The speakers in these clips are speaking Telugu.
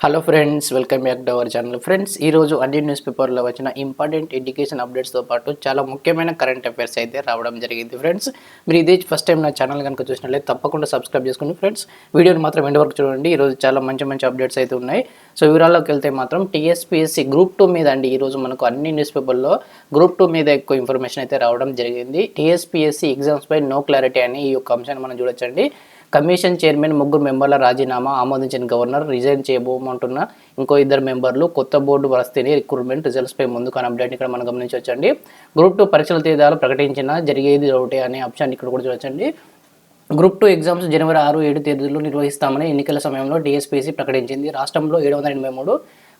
Hello friends welcome back to our channel friends ఈరోజు అన్ని న్యూస్ పేపర్లో వచ్చిన ఇంపార్టెంట్ ఎడ్యుకేషన్ అప్డేట్స్తో పాటు చాలా ముఖ్యమైన కరెంట్ అఫైర్స్ అయితే రావడం జరిగింది. ఫ్రెండ్స్ మీరు ఇదే ఫస్ట్ టైం నా ఛానల్ కనుక చూసినట్లయితే తప్పకుండా సబ్స్క్రైబ్ చేసుకోండి ఫ్రెండ్స్ వీడియోని మాత్రం ఎండ్ వరకు చూడండి. ఈరోజు చాలా మంచి మంచి అప్డేట్స్ అయితే ఉన్నాయి. సో వివరాల్లోకి వెళ్తే మాత్రం టీఎస్పీఎస్సీ గ్రూప్ టూ మీద అండి ఈరోజు మనకు అన్ని న్యూస్ పేపర్లో గ్రూప్ టూ మీద ఎక్కువ ఇన్ఫర్మేషన్ అయితే రావడం జరిగింది. టీఎస్పీఎస్సీ ఎగ్జామ్స్ పై నో క్లారిటీ అని ఈ యొక్క అంశాన్ని మనం చూడొచ్చండి. కమిషన్ చైర్మన్ ముగ్గురు మెంబర్ల రాజీనామా ఆమోదించిన గవర్నర్ రిజైన్ చేయబోమంటున్న ఇంకో ఇద్దరు మెంబర్లు కొత్త బోర్డు వస్తేనే రిక్రూట్మెంట్ రిజల్ట్స్పై ముందు కానీ అప్డేట్ ఇక్కడ మనం గమనించవచ్చండి. గ్రూప్ టూ పరీక్షల తేదీలు ప్రకటించిన జరిగేది ఒకటే అనే అంశాన్ని ఇక్కడ కూడా చూడొచ్చండి. గ్రూప్ టూ ఎగ్జామ్స్ జనవరి ఆరు ఏడు తేదీల్లో నిర్వహిస్తామని ఎన్నికల సమయంలో టీఎస్పీసీ ప్రకటించింది. రాష్ట్రంలో ఏడు వందల ఎనభై మూడు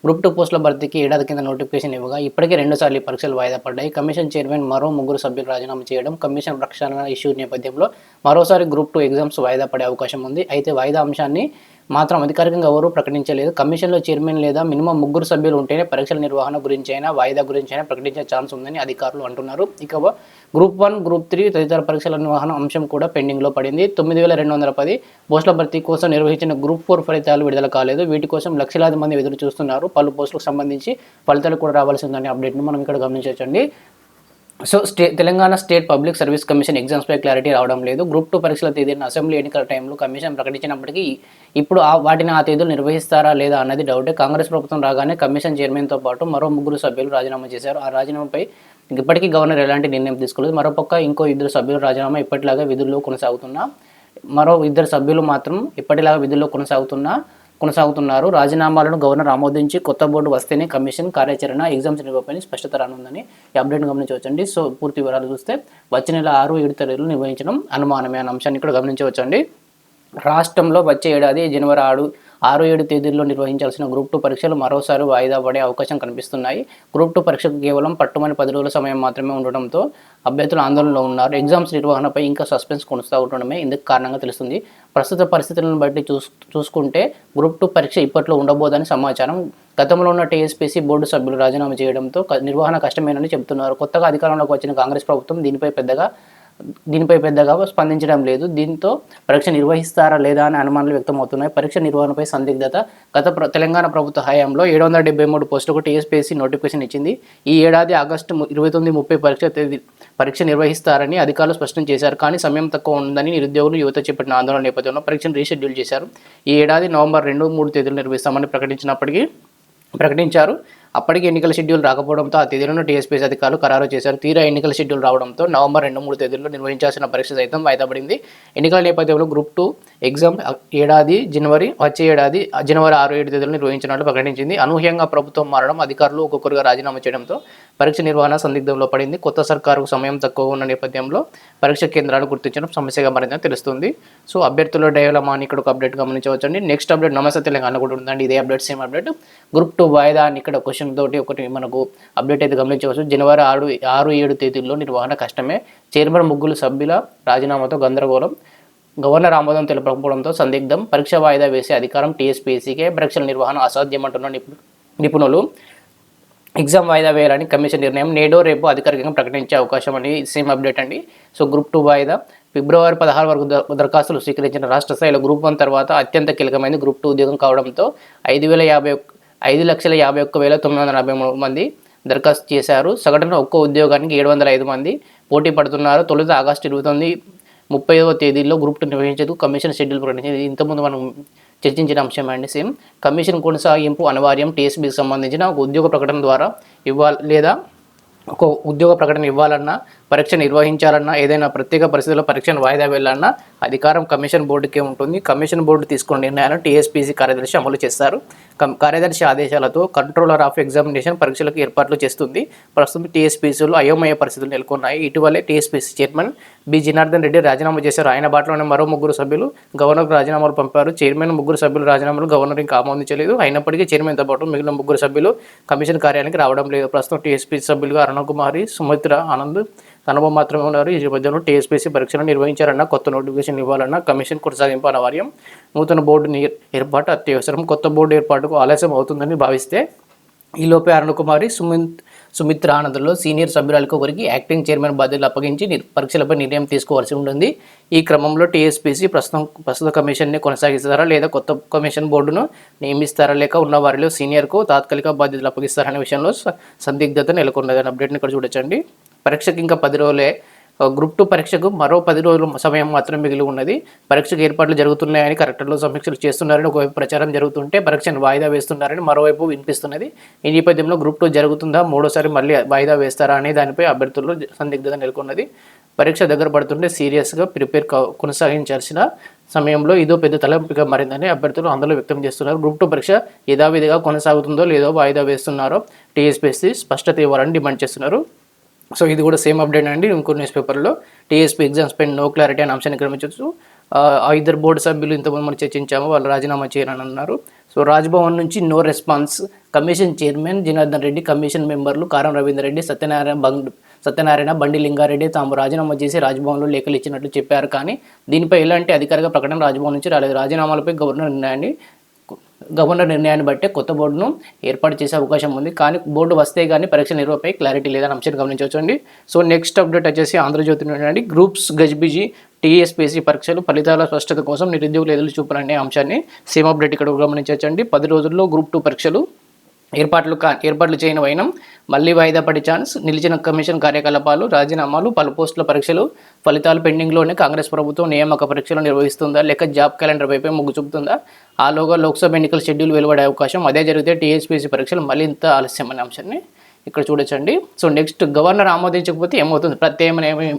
గ్రూప్ టూ పోస్టుల భర్తీకి ఏడాది కింద నోటిఫికేషన్ ఇవ్వగా ఇప్పటికే రెండుసార్లు ఈ పరీక్షలు వాయిదా పడ్డాయి. కమిషన్ చైర్మన్ మరో ముగ్గురు సభ్యులు రాజీనామా చేయడం కమిషన్ ప్రక్షాళన ఇష్యూ నేపథ్యంలో మరోసారి గ్రూప్ టూ ఎగ్జామ్స్ వాయిదా పడే అవకాశం ఉంది. అయితే వాయిదా అంశాన్ని మాత్రం అధికారికంగా ఎవరూ ప్రకటించలేదు. కమిషన్లో చైర్మన్ లేదా మినిమం ముగ్గురు సభ్యులు ఉంటేనే పరీక్షల నిర్వహణ గురించి అయినా వాయిదా గురించి అయినా ప్రకటించే ఛాన్స్ ఉందని అధికారులు అంటున్నారు. ఇక గ్రూప్ వన్ గ్రూప్ త్రీ తదితర పరీక్షల నిర్వహణ అంశం కూడా పెండింగ్లో పడింది. తొమ్మిది వేల రెండు వందల పది పోస్టుల భర్తీ కోసం నిర్వహించిన గ్రూప్ ఫోర్ ఫలితాలు విడుదల కాలేదు. వీటి కోసం లక్షలాది మంది ఎదురు చూస్తున్నారు పలు పోస్టులకు సంబంధించి ఫలితాలు కూడా రావాల్సి ఉందనే అప్డేట్ను మనం ఇక్కడ గమనించవచ్చండి. So stay Telangana state public service commission ఎగ్జామ్స్పై clarity రావడం లేదు. గ్రూప్ టూ పరీక్షల తేదీని అసెంబ్లీ ఎన్నికల టైంలో కమిషన్ ప్రకటించినప్పటికీ ఇప్పుడు ఆ వాటిని ఆ తేదీలు నిర్వహిస్తారా లేదా అన్నది డౌటే కాంగ్రెస్ ప్రభుత్వం రాగానే కమిషన్ చైర్మన్తో పాటు మరో ముగ్గురు సభ్యులు రాజీనామా చేశారు. ఆ రాజీనామాపై ఇప్పటికీ గవర్నర్ ఎలాంటి నిర్ణయం తీసుకోలేదు. మరోపక్క ఇంకో ఇద్దరు సభ్యులు రాజీనామా ఇప్పటిలాగా విధుల్లో కొనసాగుతున్నా. మరో ఇద్దరు సభ్యులు మాత్రం ఇప్పటిలాగా విధుల్లో కొనసాగుతున్నా. కొనసాగుతున్నారు. రాజీనామాలను గవర్నర్ ఆమోదించి కొత్త బోర్డు వస్తేనే కమిషన్ కార్యాచరణ ఎగ్జామ్స్ నిర్వహణ స్పష్టత రానుందని ఈ అప్డేట్ గమనించవచ్చండి. సో పూర్తి వివరాలు చూస్తే వచ్చే నెల ఆరు ఏడు తేదీలు నిర్వహించడం అనుమానమే అనే అంశాన్ని ఇక్కడ గమనించవచ్చండి. రాష్ట్రంలో వచ్చే ఏడాది జనవరి ఆరు ఆరు ఏడు తేదీల్లో నిర్వహించాల్సిన గ్రూప్ టూ పరీక్షలు మరోసారి వాయిదా పడే అవకాశం కనిపిస్తున్నాయి. గ్రూప్ టూ పరీక్షకు కేవలం పట్టుమని పది రోజుల సమయం మాత్రమే ఉండడంతో అభ్యర్థులు ఆందోళనలో ఉన్నారు. ఎగ్జామ్స్ నిర్వహణపై ఇంకా సస్పెన్స్ కొనసాగుతుండడమే ఇందుకు కారణంగా తెలుస్తుంది. ప్రస్తుత పరిస్థితులను బట్టి చూస్ చూసుకుంటే గ్రూప్ టూ పరీక్ష ఇప్పట్లో ఉండబోదని సమాచారం. గతంలో ఉన్న టీఎస్పీసీ బోర్డు సభ్యులు రాజీనామా చేయడంతో నిర్వహణ కష్టమేనని చెబుతున్నారు. కొత్తగా అధికారంలోకి వచ్చిన కాంగ్రెస్ ప్రభుత్వం దీనిపై పెద్దగా దీనిపై పెద్దగా స్పందించడం లేదు. దీంతో పరీక్ష నిర్వహిస్తారా లేదా అనే అనుమానాలు వ్యక్తమవుతున్నాయి. పరీక్ష నిర్వహణపై సందిగ్ధత. గత ప్ర- తెలంగాణ ప్రభుత్వ హయాంలో ఏడు వందల డెబ్బై మూడు పోస్టులకు టీఎస్పీఎస్సీ నోటిఫికేషన్ ఇచ్చింది. ఈ ఏడాది ఆగస్టు ఇరవై తొమ్మిది ముప్పై పరీక్ష తేదీ పరీక్ష నిర్వహిస్తారని అధికారులు స్పష్టం చేశారు. కానీ సమయం తక్కువ ఉందని నిరుద్యోగులు యువత చేపట్టిన ఆందోళన నేపథ్యంలో పరీక్షను రీషెడ్యూల్ చేశారు. ఈ ఏడాది నవంబర్ రెండు మూడు తేదీలు నిర్వహిస్తామని ప్రకటించినప్పటికీ ప్రకటించారు. అప్పటికి ఎన్నికల షెడ్యూల్ రాకపోవడంతో ఆ తేదీలను టీఎస్పీఎస్ అధికారులు ఖరారు చేశారు. తీరా ఎన్నికల షెడ్యూల్ రావడంతో నవంబర్ రెండు మూడు తేదీల్లో నిర్వహించాల్సిన పరీక్ష సైతం వాయిదా పడింది. ఎన్నికల నేపథ్యంలో గ్రూప్ టూ ఎగ్జామ్ ఏడాది జనవరి వచ్చే ఏడాది జనవరి ఆరు ఏడు తేదీలు నిర్వహించినట్లు ప్రకటించింది. అనూహ్యంగా ప్రభుత్వం మారడం అధికారులు ఒక్కొక్కరుగా రాజీనామా చేయడంతో పరీక్ష నిర్వహణ సందిగ్ధంలో పడింది. కొత్త సర్కారుకు సమయం తక్కువ ఉన్న నేపథ్యంలో పరీక్ష కేంద్రాలు గుర్తించడం సమస్యగా మారిందని తెలుస్తుంది. సో అభ్యర్థుల డైలమా అని ఇక్కడ ఒక అప్డేట్ గమనించవచ్చండి. నెక్స్ట్ అప్డేట్ నమస్తే తెలంగాణ కూడా ఉందండి. ఇదే update same update. Group two వాయిదా అని ఇక్కడ క్వశ్చన్ తోటి ఒకటి మనకు అప్డేట్ అయితే గమనించవచ్చు. జనవరి ఆరు ఆరు ఏడు తేదీల్లో నిర్వహణ కష్టమే. చైర్మన్ ముగ్గురు సభ్యుల రాజీనామాతో గందరగోళం. గవర్నర్ ఆమోదం తెలపకపోవడంతో సందిగ్ధం. పరీక్ష వాయిదా వేసే అధికారం టీఎస్పీసీకే. పరీక్షల నిర్వహణ అసాధ్యమంటున్న నిపు- నిపుణులు ఎగ్జామ్ వాయిదా వేయాలని కమిషన్ నిర్ణయం నేడో రేపు అధికారికంగా ప్రకటించే అవకాశం అని సేమ్ అప్డేట్ అండి. సో గ్రూప్ టూ వాయిదా. ఫిబ్రవరి పదహారు వరకు దరఖాస్తులు స్వీకరించిన రాష్ట్ర స్థాయిలో గ్రూప్ వన్ తర్వాత అత్యంత కీలకమైనది గ్రూప్ టూ ఉద్యోగం కావడంతో ఐదు వేల యాభై ఐదు లక్షల యాభై ఒక్క వేల తొమ్మిది వందల నలభై మూడు మంది దరఖాస్తు చేశారు. సగటున ఒక్కో ఉద్యోగానికి ఏడు వందల ఐదు మంది పోటీ పడుతున్నారు. తొలుత ఆగస్టు ఇరవై తొమ్మిది ముప్పైవ తేదీలో గ్రూప్ టూ నిర్వహించేందుకు కమిషన్ షెడ్యూల్ ప్రకటించింది. ఇంతకుముందు మనం చర్చించిన అంశం అండి. సేమ్ కమిషన్ కొనసాగింపు అనివార్యం. టీఎస్బీకి సంబంధించిన ఒక ఉద్యోగ ప్రకటన ద్వారా ఇవ్వాలి లేదా ఒక ఉద్యోగ ప్రకటన ఇవ్వాలన్నా పరీక్ష నిర్వహించాలన్నా ఏదైనా ప్రత్యేక పరిస్థితుల్లో పరీక్షను వాయిదా వెళ్ళాలన్నా అధికారం కమిషన్ బోర్డుకే ఉంటుంది. కమిషన్ బోర్డు తీసుకున్న నిర్ణయాలను టీఎస్పీసీ కార్యదర్శి అమలు చేస్తారు. కం- కార్యదర్శి ఆదేశాలతో కంట్రోలర్ ఆఫ్ ఎగ్జామినేషన్ పరీక్షలకు ఏర్పాట్లు చేస్తుంది. ప్రస్తుతం టీఎస్పీసీలో అయోమయ పరిస్థితులు నెలకొన్నాయి. ఇటీవలే TSPSC chairman B. Janardhan Reddy రాజీనామా చేశారు. ఆయన బాటలోనే మరో ముగ్గురు సభ్యులు గవర్నర్కు రాజీనామాలు పంపారు. చైర్మన్ ముగ్గురు సభ్యులు రాజీనామాలు గవర్నర్ ఇంకా ఆమోదించలేదు అయినప్పటికీ చైర్మన్తో పాటు మిగిలిన ముగ్గురు సభ్యులు కమిషన్ కార్యాలయానికి రావడం లేదు. ప్రస్తుతం టీఎస్పీ సభ్యులుగా అరుణకుమారి సుమిత్ర ఆనంద్ తనబో మాత్రమే ఉన్నారు. ఈ నేపథ్యంలో టీఎస్పీసీ పరీక్షలు నిర్వహించాలన్నా కొత్త నోటిఫికేషన్ ఇవ్వాలన్న కమిషన్ కొనసాగింపు అనివార్యం. నూతన బోర్డు ని- ఏర్పాటు అత్యవసరం. కొత్త బోర్డు ఏర్పాటుకు ఆలస్యం అవుతుందని భావిస్తే ఈలోపే అరుణకుమారి సుమిత్ సుమిత్ర ఆనందంలో సీనియర్ సభ్యురాలకు ఒకరికి యాక్టింగ్ చైర్మన్ బాధ్యతలు అప్పగించి పరీక్షలపై నిర్ణయం తీసుకోవాల్సి ఉంటుంది ఈ క్రమంలో టీఎస్పీసీ ప్రస్తుతం ప్రస్తుత కమిషన్ని కొనసాగిస్తారా లేదా కొత్త కమిషన్ బోర్డును నియమిస్తారా లేక ఉన్న వారిలో సీనియర్కు తాత్కాలిక బాధ్యతలు అప్పగిస్తారనే విషయంలో సందిగ్ధత నెలకొన్నదని అప్డేట్ని ఇక్కడ చూడొచ్చండి. పరీక్షకి ఇంకా పది రోజులే. గ్రూప్ టూ పరీక్షకు మరో పది రోజుల సమయం మాత్రం మిగిలి ఉన్నది. పరీక్షకు ఏర్పాట్లు జరుగుతున్నాయని కరెక్టర్లు సమీక్షలు చేస్తున్నారని ఒకవైపు ప్రచారం జరుగుతుంటే పరీక్షను వాయిదా వేస్తున్నారని మరోవైపు వినిపిస్తున్నది. ఈ నేపథ్యంలో గ్రూప్ టూ జరుగుతుందా? మూడోసారి మళ్ళీ వాయిదా వేస్తారా అనే దానిపై అభ్యర్థుల్లో సందిగ్ధత నెలకొన్నది. పరీక్ష దగ్గర పడుతుంటే సీరియస్గా ప్రిపేర్ కొనసాగించాల్సిన సమయంలో ఇదో పెద్ద తలంపిగా మారిందని అభ్యర్థులు అందులో వ్యక్తం చేస్తున్నారు. గ్రూప్ టూ పరీక్ష యథావిధిగా కొనసాగుతుందో లేదో వాయిదా వేస్తున్నారో టీఎస్పీఎస్సీ స్పష్టత ఇవ్వాలని డిమాండ్ చేస్తున్నారు. సో ఇది కూడా సేమ్ అప్డేట్ అండి. ఇంకో న్యూస్ పేపర్లో టీఎస్పీ ఎగ్జామ్స్ పైన నో క్లారిటీ అనే అంశాన్ని క్రమించవచ్చు ఆ, ఇద్దరు బోర్డు సభ్యులు ఇంతకుముందు మనం చర్చించాము వాళ్ళు రాజీనామా చేయాలని అన్నారు. సో రాజ్భవన్ నుంచి no response commission chairman Janardhan Reddy commission మెంబర్లు కారం రవీందర్ రెడ్డి సత్యనారాయణ బండ్ సత్యనారాయణ బండి లింగారెడ్డి తాము రాజీనామా చేసి రాజ్భవన్లో లేఖలు ఇచ్చినట్లు చెప్పారు. కానీ దీనిపై ఎలాంటి అధికారిక ప్రకటన రాజ్భవన్ నుంచి రాలేదు. రాజీనామాలపై గవర్నర్ నిర్ణయాన్ని గవర్నర్ నిర్ణయాన్ని బట్టే కొత్త బోర్డును ఏర్పాటు చేసే అవకాశం ఉంది. కానీ బోర్డు వస్తే కానీ పరీక్ష నిర్వహణపై క్లారిటీ లేదని అంశాన్ని గమనించవచ్చండి. సో నెక్స్ట్ అప్డేట్ వచ్చేసి ఆంధ్రజ్యోతి నుండి గ్రూప్స్ గజ్బిజీ టీఎస్పీఎస్సీ పరీక్షలు ఫలితాల స్పష్టత కోసం నిరుద్యోగులు ఎదురు చూపాలనే అంశాన్ని సేమ్ అప్డేట్ ఇక్కడ గమనించవచ్చండి. పది రోజుల్లో గ్రూప్ టూ పరీక్షలు ఏర్పాట్లు కా ఏర్పాట్లు చేయని వైనం మళ్ళీ వాయిదా పడే ఛాన్స్ నిలిచిన కమిషన్ కార్యకలాపాలు రాజీనామాలు పలు పోస్టుల పరీక్షలు ఫలితాలు పెండింగ్లోనే కాంగ్రెస్ ప్రభుత్వం నియామక పరీక్షలు నిర్వహిస్తుందా లేక జాబ్ క్యాలెండర్ వైపే మొగ్గు చూపుతుందా? ఆలోగా లోక్సభ ఎన్నికల షెడ్యూల్ వెలువడే అవకాశం అదే జరిగితే టీఎస్పీసీ పరీక్షలు మరింత ఆలస్యం అనే అంశాన్ని ఇక్కడ చూడొచ్చండి. సో నెక్స్ట్ గవర్నర్ ఆమోదించకపోతే ఏమవుతుంది? ప్రత్యామ్నాయం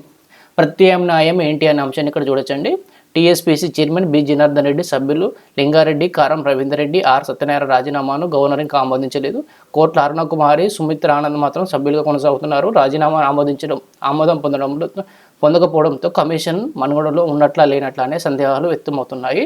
ప్రత్యామ్నాయం ఏంటి అనే అంశాన్ని ఇక్కడ చూడొచ్చండి. TSPC chairman B. Janardhan Reddy సభ్యులు లింగారెడ్డి కారం రవీందర్ రెడ్డి ఆర్. సత్యనారాయణ రాజీనామాను గవర్నర్ ఇంకా ఆమోదించలేదు. కోట్ల అరుణ కుమారి సుమిత్ర ఆనంద్ మాత్రం సభ్యులుగా కొనసాగుతున్నారు. రాజీనామా ఆమోదించడం ఆమోదం పొందడంలో పొందకపోవడంతో కమిషన్ మనుగడలో ఉన్నట్లా లేనట్లా అనే సందేహాలు వ్యక్తమవుతున్నాయి.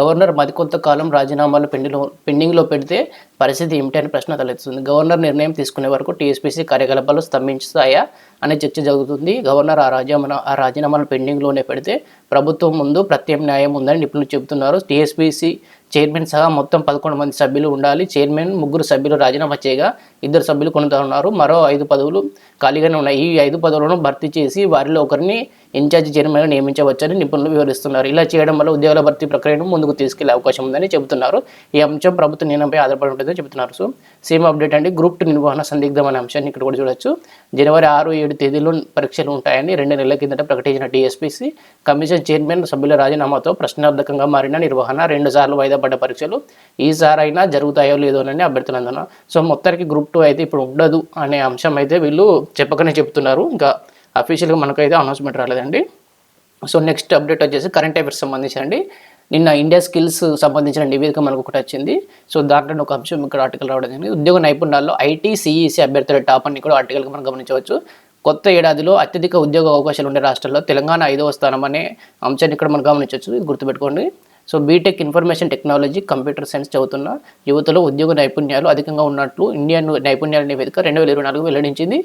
గవర్నర్ మరికొంత కాలం రాజీనామాలు పెండింగ్లో పెండింగ్లో పెడితే పరిస్థితి ఏమిటి అనే ప్రశ్న తలెత్తుతుంది. గవర్నర్ నిర్ణయం తీసుకునే వరకు టీఎస్పీసీ కార్యకలాపాలు స్తంభించుతాయా అనే చర్చ జరుగుతుంది. గవర్నర్ ఆ రాజీనామా ఆ రాజీనామాలు పెండింగ్లోనే పెడితే ప్రభుత్వం ముందు ప్రత్యామ్నాయం ఉందని నిపుణులు చెబుతున్నారు. టీఎస్పీసీ చైర్మన్ సహా మొత్తం పదకొండు మంది సభ్యులు ఉండాలి. చైర్మన్ ముగ్గురు సభ్యులు రాజీనామా చేయగా ఇద్దరు సభ్యులు కొనసాగుతున్నారు మరో ఐదు పదవులు ఖాళీగానే ఉన్నాయి. ఈ ఐదు పదవులను భర్తీ చేసి వారిలో ఒకరిని ఇన్ఛార్జి చైర్మన్గా నియమించవచ్చని నిపుణులు వివరిస్తున్నారు. ఇలా చేయడం వల్ల ఉద్యోగాల భర్తీ ప్రక్రియను ముందుకు తీసుకెళ్ళే అవకాశం ఉందని చెబుతున్నారు. ఈ అంశం ప్రభుత్వ నిర్ణయంపై ఆధారపడి ఉంటుందని చెబుతున్నారు. సో సేమ్ అప్డేట్ అండి. గ్రూప్ టూ నిర్వహణ సందిగ్ధం అనే అంశాన్ని ఇక్కడ కూడా చూడొచ్చు. జనవరి ఆరు ఏడు తేదీలో పరీక్షలు ఉంటాయని రెండు నెలల కిందట ప్రకటించిన డిఎస్పీసీ కమిషన్ చైర్మన్ సభ్యుల రాజీనామాతో ప్రశ్నార్థకంగా మారిన నిర్వహణ రెండుసార్లు వాయిదా పడ్డ పరీక్షలు ఈసారైనా జరుగుతాయో లేదోనని అభ్యర్థులందన సో మొత్తానికి గ్రూప్ టూ అయితే ఇప్పుడు ఉండదు అనే అంశం అయితే వీళ్ళు చెప్పకనే చెప్తున్నారు. ఇంకా అఫీషియల్గా మనకైతే అనౌన్స్మెంట్ రాలేదండి. సో నెక్స్ట్ అప్డేట్ వచ్చేసి కరెంట్ అఫైర్స్ అండి నిన్న ఇండియా స్కిల్స్ సంబంధించిన నివేదిక మనకు ఒకటి వచ్చింది. సో దాంట్లో ఒక అంశం ఇక్కడ ఆర్టికల్ రావడం జరిగింది. ఉద్యోగ నైపుణ్యాల్లో ఐటీ సిఈసి అభ్యర్థుల టాప్ అని కూడా ఆర్టికల్గా మనం గమనించవచ్చు. కొత్త ఏడాదిలో అత్యధిక ఉద్యోగ అవకాశాలు ఉండే రాష్ట్రాల్లో తెలంగాణ ఐదవ స్థానం అనే అంశాన్ని ఇక్కడ మనం గమనించవచ్చు. గుర్తుపెట్టుకోండి. So BTech information technology computer science చదువుతున్న యువతలో ఉద్యోగ నైపుణ్యాలు అధికంగా ఉన్నట్లు ఇండియన్ నైపుణ్యాల నివేదిక రెండు వేల ఇరవై నాలుగు వెల్లడించింది.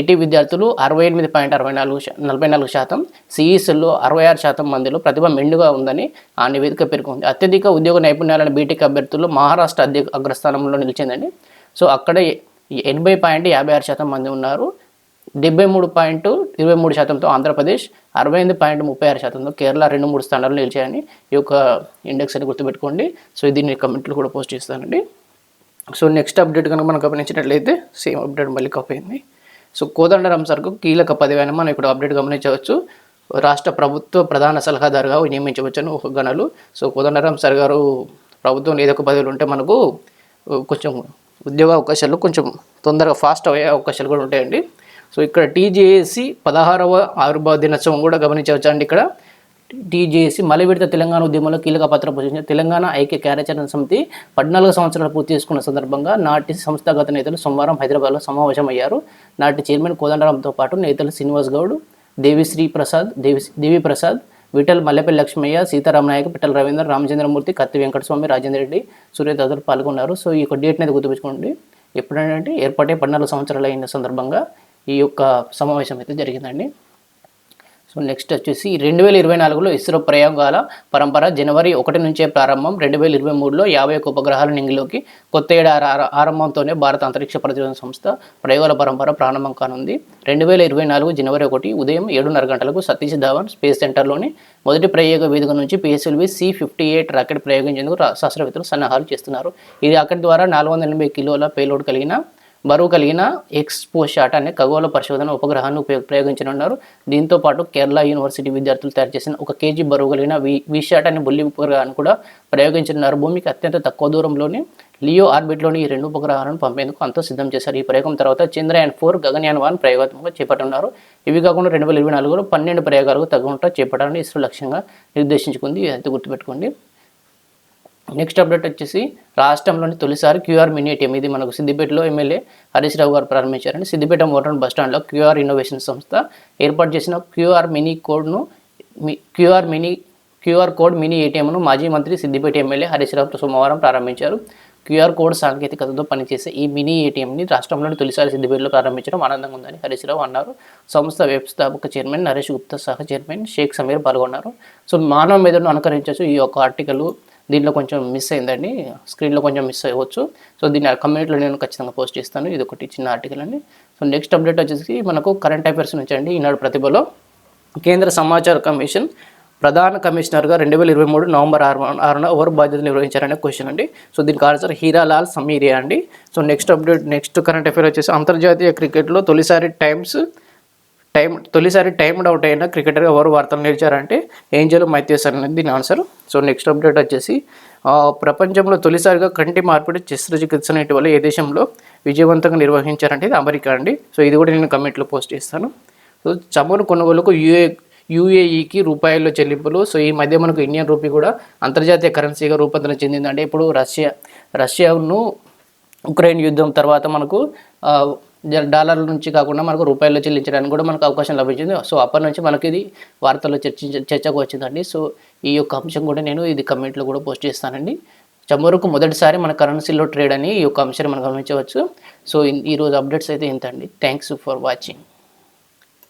ఐటీ విద్యార్థులు అరవై ఎనిమిది పాయింట్ అరవై నాలుగు నలభై నాలుగు శాతం సిఈసీల్లో అరవై ఆరు శాతం మందిలో ప్రతిభ మెండుగా ఉందని ఆ నివేదిక పేర్కొంది. అత్యధిక ఉద్యోగ నైపుణ్యాలను బీటెక్ అభ్యర్థులు మహారాష్ట్ర అధ్య అగ్రస్థానంలో నిలిచిందండి. సో అక్కడ ఎనభై పాయింట్ యాభై ఆరు శాతం మంది ఉన్నారు. డెబ్బై మూడు పాయింట్ ఇరవై మూడు శాతంతో ఆంధ్రప్రదేశ్ అరవై ఎనిమిది పాయింట్ ముప్పై ఆరు శాతంతో కేరళ రెండు మూడు స్థానాలు నిలిచాయని ఈ యొక్క ఇండెక్స్ అని గుర్తుపెట్టుకోండి. సో దీన్ని కమెంట్లు కూడా పోస్ట్ చేస్తానండి. సో నెక్స్ట్ అప్డేట్ కనుక మనం గమనించినట్లయితే సేమ్ అప్డేట్ మళ్ళీ కాపీ అయింది సో కోదండరామ్ సార్కు కీలక పదవి అని మనం ఇప్పుడు అప్డేట్ గమనించవచ్చు. రాష్ట్ర ప్రభుత్వ ప్రధాన సలహాదారుగా నియమించవచ్చని ఒక గణలు. సో కోదండరామ్ సార్ గారు ప్రభుత్వం ఏదో ఒక పదవులు ఉంటే మనకు కొంచెం ఉద్యోగ అవకాశాలు కొంచెం తొందరగా ఫాస్ట్ అయ్యే అవకాశాలు కూడా ఉంటాయండి. సో ఇక్కడ టీజేఏసీ పదహారవ ఆవిర్భావ దినోత్సవం కూడా గమనించవచ్చు అండి ఇక్కడ. టీజేసి మలవిడత తెలంగాణ ఉద్యమంలో కీలక పాత్ర పోషించిన తెలంగాణ ఐక్య కార్యాచరణ సమితి పద్నాలుగు సంవత్సరాలు పూర్తి చేసుకున్న సందర్భంగా నాటి సంస్థాగత నేతలు సోమవారం హైదరాబాద్లో సమావేశమయ్యారు. నాటి చైర్మన్ కోదండరాంతో పాటు నేతలు శ్రీనివాస్ గౌడ్ దేవిశ్రీ ప్రసాద్ దేవి దేవి ప్రసాద్ విఠల్ మల్లెపల్లి లక్ష్మయ్య సీతారామనాయక్ పిట్టల రవీంద్ర రామచంద్రమూర్తి కత్తి వెంకటస్వామి రాజేంద్ర రెడ్డి సూర్య తదితరులు పాల్గొన్నారు. సో ఈ యొక్క డేట్ని గుర్తుపెచ్చుకోండి గుర్తుపెట్టుకోండి. ఎప్పుడంటే ఏర్పాటే పద్నాలుగు సంవత్సరాలు అయిన సందర్భంగా ఈ యొక్క సమావేశం అయితే జరిగిందండి. సో నెక్స్ట్ వచ్చేసి రెండు వేల ఇరవై నాలుగులో ఇస్రో ప్రయోగాల పరంపర జనవరి ఒకటి నుంచే ప్రారంభం. రెండు వేల ఇరవై మూడులో యాభై ఒక్క ఉపగ్రహాల నింగిలోకి కొత్త ఏడాది ఆరంభంతోనే భారత అంతరిక్ష పరిశోధన సంస్థ ప్రయోగాల పరంపర ప్రారంభం కానుంది. రెండు వేల ఇరవై నాలుగు జనవరి ఒకటి ఉదయం ఏడున్నర గంటలకు సతీష్ ధావన్ స్పేస్ సెంటర్లోని మొదటి ప్రయోగ వేదిక నుంచి PSLV C fifty eight rocket ప్రయోగించేందుకు శాస్త్రవేత్తలు సన్నాహాలు చేస్తున్నారు. ఈ రాకెట్ ద్వారా నాలుగు వందల ఎనభై కిలోల పేలోడ్ కలిగిన బరువు కలిగిన ఎక్స్పో షాట్ అనే ఖగోళ పరిశోధన ఉపగ్రహాన్ని ఉపయోగ ప్రయోగించనున్నారు. దీంతో పాటు కేరళ యూనివర్సిటీ విద్యార్థులు తయారు చేసిన ఒక కేజీ బరువు కలిగిన వి విషాట్ అనే బుల్లి ఉపగ్రహాన్ని కూడా ప్రయోగించనున్నారు. భూమికి అత్యంత తక్కువ దూరంలోని లియో ఆర్బిట్లోని ఈ రెండు ఉపగ్రహాలను పంపేందుకు అంతా సిద్ధం చేశారు. ఈ ప్రయోగం తర్వాత చంద్రయాన్ ఫోర్ గగన్యాన్ వన్ ప్రయోగాత్మకంగా చేపట్టనున్నారు. ఇవి కాకుండా రెండు వేల ఇరవై నాలుగులో పన్నెండు ప్రయోగాలకు తగ్గుంటా చేపట్టాలని ఇస్రో లక్ష్యంగా నిర్దేశించుకుంది. ఇది గుర్తుపెట్టుకోండి. నెక్స్ట్ అప్డేట్ వచ్చేసి రాష్ట్రంలోని తొలిసారి క్యూఆర్ మినీ ఏటీఎం. ఇది మనకు సిద్దిపేటలో ఎమ్మెల్యే హరీష్ రావు గారు ప్రారంభించారని సిద్దిపేట మోటార్ బస్ స్టాండ్లో క్యూఆర్ ఇన్నోవేషన్ సంస్థ ఏర్పాటు చేసిన క్యూఆర్ మినీ కోడ్ను QR mini QR code mini ఏటీఎంను మాజీ మంత్రి సిద్దిపేట ఎమ్మెల్యే హరీష్ రావు సోమవారం ప్రారంభించారు. క్యూఆర్ కోడ్ సాంకేతికతతో పనిచేసే ఈ మినీ ఏటీఎంని రాష్ట్రంలోని తొలిసారి సిద్దిపేటలో ప్రారంభించడం ఆనందంగా ఉందని హరీష్ రావు అన్నారు. సంస్థ వ్యవస్థాపక చైర్మన్ నరేష్ గుప్తా సహ చైర్మన్ షేక్ సమీర్ పాల్గొన్నారు. సో మానవ మెదడును అనుకరించవచ్చు ఈ యొక్క ఆర్టికల్. దీంట్లో కొంచెం మిస్ అయిందండి. స్క్రీన్లో కొంచెం మిస్ అవ్వచ్చు. సో దీన్ని కమ్యూనిటీలో నేను ఖచ్చితంగా పోస్ట్ చేస్తాను. ఇది ఒకటి చిన్న ఆర్టికల్ అండి. సో నెక్స్ట్ అప్డేట్ వచ్చేసి మనకు కరెంట్ అఫైర్స్ నుంచి అండి. ఈనాడు ప్రతిభలో కేంద్ర సమాచార కమిషన్ ప్రధాన కమిషనర్గా రెండు వేల ఇరవై మూడు నవంబర్ ఆరు ఆరున ఎవరు బాధ్యతలు నిర్వహించారనే క్వశ్చన్ అండి. సో దీనికి ఆన్సర్ హీరాలాల్ సమీరియా అండి. So next update next current affair వచ్చేసి అంతర్జాతీయ క్రికెట్లో తొలిసారి టైమ్స్ టైం తొలిసారి టైమ్డ్ అవుట్ అయిన క్రికెటర్ ఎవరు వార్తలు నిలిచారంటే ఏంజల్ మైత్యస్ అనేది దీని ఆన్సర్ సో నెక్స్ట్ అప్డేట్ వచ్చేసి ప్రపంచంలో తొలిసారిగా కంటి మార్పిడి శస్త్రచికిత్స ఇటీవల ఏ దేశంలో విజయవంతంగా నిర్వహించారంటే ఇది అమెరికా అండి. సో ఇది కూడా నేను కమెంట్లో పోస్ట్ చేస్తాను. సో చమురు కొనుగోలుకు యూఏ యూఏఈకి రూపాయల్లో చెల్లింపులు. సో ఈ మధ్య మనకు ఇండియన్ రూపీ కూడా అంతర్జాతీయ కరెన్సీగా రూపాంతరం చెందిందంటే ఇప్పుడు రష్యా రష్యాను ఉక్రెయిన్ యుద్ధం తర్వాత మనకు డాలర్ల నుంచి కాకుండా మనకు రూపాయల్లో చెల్లించడానికి కూడా మనకు అవకాశం లభించింది. సో అప్పటి నుంచి మనకి ఇది వార్తల్లో చర్చించ చర్చకు వచ్చిందండి. సో ఈ యొక్క అంశం కూడా నేను ఇది కమెంట్లో కూడా పోస్ట్ చేస్తానండి. చమురుకు మొదటిసారి మన కరెన్సీలో ట్రేడ్ అని ఈ యొక్క అంశాన్ని మనం గమనించవచ్చు. సో ఈరోజు అప్డేట్స్ అయితే ఇంత అండి థ్యాంక్స్ ఫర్ వాచింగ్.